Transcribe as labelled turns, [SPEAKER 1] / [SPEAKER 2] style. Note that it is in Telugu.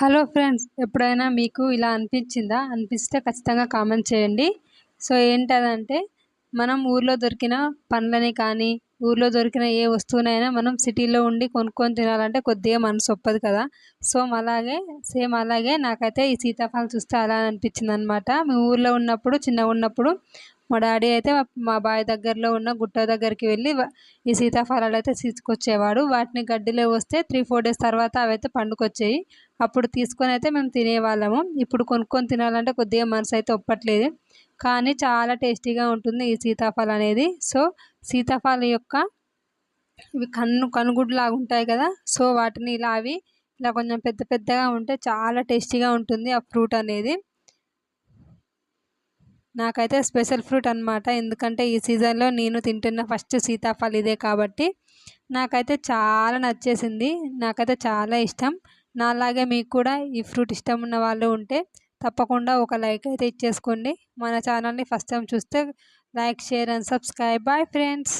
[SPEAKER 1] హలో ఫ్రెండ్స్ ఎప్పుడైనా మీకు ఇలా అనిపించిందా? అనిపిస్తే ఖచ్చితంగా కామెంట్ చేయండి. సో ఏంటదంటే మనం ఊర్లో దొరికిన పండ్లని కానీ ఊర్లో దొరికిన ఏ వస్తువునైనా మనం సిటీలో ఉండి కొనుక్కొని తినాలంటే కొద్దిగా మనసు ఒప్పదు కదా. సో అలాగే సేమ్ అలాగే నాకైతే ఈ సీతాఫలం చూస్తే అలా అనిపించింది అనమాట మీ ఊర్లో ఉన్నప్పుడు చిన్నగా ఉన్నప్పుడు మా డాడీ అయితే మా బావి దగ్గరలో ఉన్న గుట్ట దగ్గరికి వెళ్ళి ఈ సీతాఫలాలు అయితే తీసుకొచ్చేవాడు. వాటిని గడ్డిలో వస్తే త్రీ ఫోర్ డేస్ తర్వాత అవైతే పండుకొచ్చేవి అప్పుడు తీసుకొని అయితే మేము తినేవాళ్ళము. ఇప్పుడు కొనుక్కొని తినాలంటే కొద్దిగా మనసు అయితే ఒప్పట్లేదు. కానీ చాలా టేస్టీగా ఉంటుంది ఈ సీతాఫలం అనేది. సో సీతాఫలం యొక్క ఇవి కన్ను కనుగుడ్లాగా ఉంటాయి కదా. సో వాటిని ఇలా అవి ఇలా కొంచెం పెద్ద పెద్దగా ఉంటే చాలా టేస్టీగా ఉంటుంది ఆ ఫ్రూట్ అనేది. నాకైతే స్పెషల్ ఫ్రూట్ అనమాట ఎందుకంటే ఈ సీజన్లో నేను తింటున్న ఫస్ట్ సీతాఫలం ఇదే కాబట్టి నాకైతే చాలా నచ్చేసింది. నాకైతే చాలా ఇష్టం. నాలాగే మీకు కూడా ఈ ఫ్రూట్ ఇష్టం ఉన్న వాళ్ళు ఉంటే తప్పకుండా ఒక లైక్ అయితే ఇచ్చేసుకోండి. మన ఛానల్ని ఫస్ట్ టైం చూస్తే like share and subscribe. Bye friends.